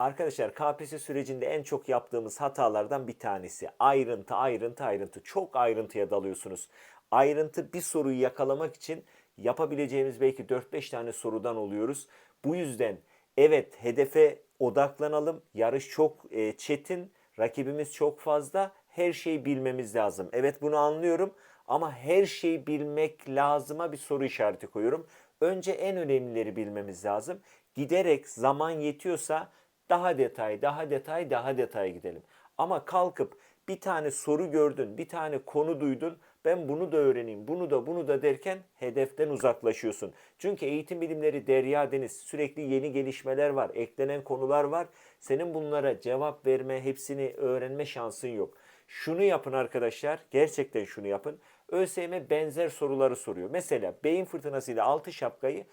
Arkadaşlar KPSS sürecinde en çok yaptığımız hatalardan bir tanesi. Ayrıntı, ayrıntı, ayrıntı. Çok ayrıntıya dalıyorsunuz. Ayrıntı bir soruyu yakalamak için yapabileceğimiz belki 4-5 tane sorudan oluyoruz. Bu yüzden evet hedefe odaklanalım. Yarış çok e, çetin, rakibimiz çok fazla. Her şeyi bilmemiz lazım. Evet bunu anlıyorum ama her şeyi bilmek lazıma bir soru işareti koyuyorum. Önce en önemlileri bilmemiz lazım. Giderek zaman yetiyorsa daha detay, daha detay, daha detay gidelim. Ama kalkıp bir tane soru gördün, bir tane konu duydun, ben bunu da öğreneyim, bunu da bunu da derken hedeften uzaklaşıyorsun. Çünkü eğitim bilimleri derya deniz, sürekli yeni gelişmeler var, eklenen konular var. Senin bunlara cevap verme, hepsini öğrenme şansın yok. Şunu yapın arkadaşlar, gerçekten şunu yapın. ÖSYM benzer soruları soruyor. Mesela beyin fırtınasıyla altı şapkayı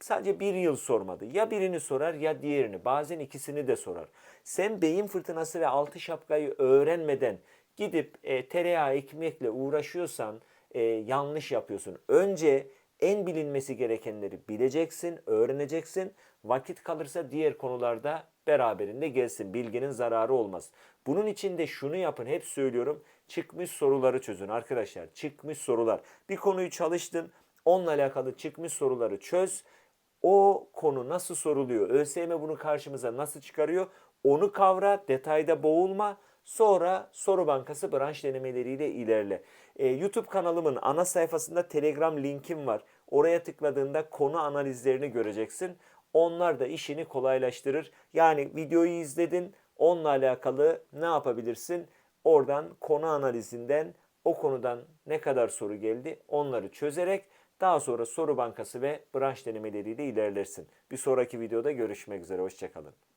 sadece bir yıl sormadı. Ya birini sorar ya diğerini. Bazen ikisini de sorar. Sen beyin fırtınası ve altı şapkayı öğrenmeden gidip e, tereyağı ekmekle uğraşıyorsan e, yanlış yapıyorsun. Önce en bilinmesi gerekenleri bileceksin, öğreneceksin. Vakit kalırsa diğer konularda beraberinde gelsin. Bilginin zararı olmaz. Bunun için de şunu yapın. Hep söylüyorum. Çıkmış soruları çözün arkadaşlar. Çıkmış sorular. Bir konuyu çalıştın. Onunla alakalı çıkmış soruları çöz. O konu nasıl soruluyor? ÖSYM bunu karşımıza nasıl çıkarıyor? Onu kavra, detayda boğulma. Sonra soru bankası branş denemeleriyle ilerle. Ee, YouTube kanalımın ana sayfasında Telegram linkim var. Oraya tıkladığında konu analizlerini göreceksin. Onlar da işini kolaylaştırır. Yani videoyu izledin, onunla alakalı ne yapabilirsin? Oradan konu analizinden o konudan ne kadar soru geldi onları çözerek daha sonra soru bankası ve branş denemeleriyle ilerlersin. Bir sonraki videoda görüşmek üzere. Hoşçakalın.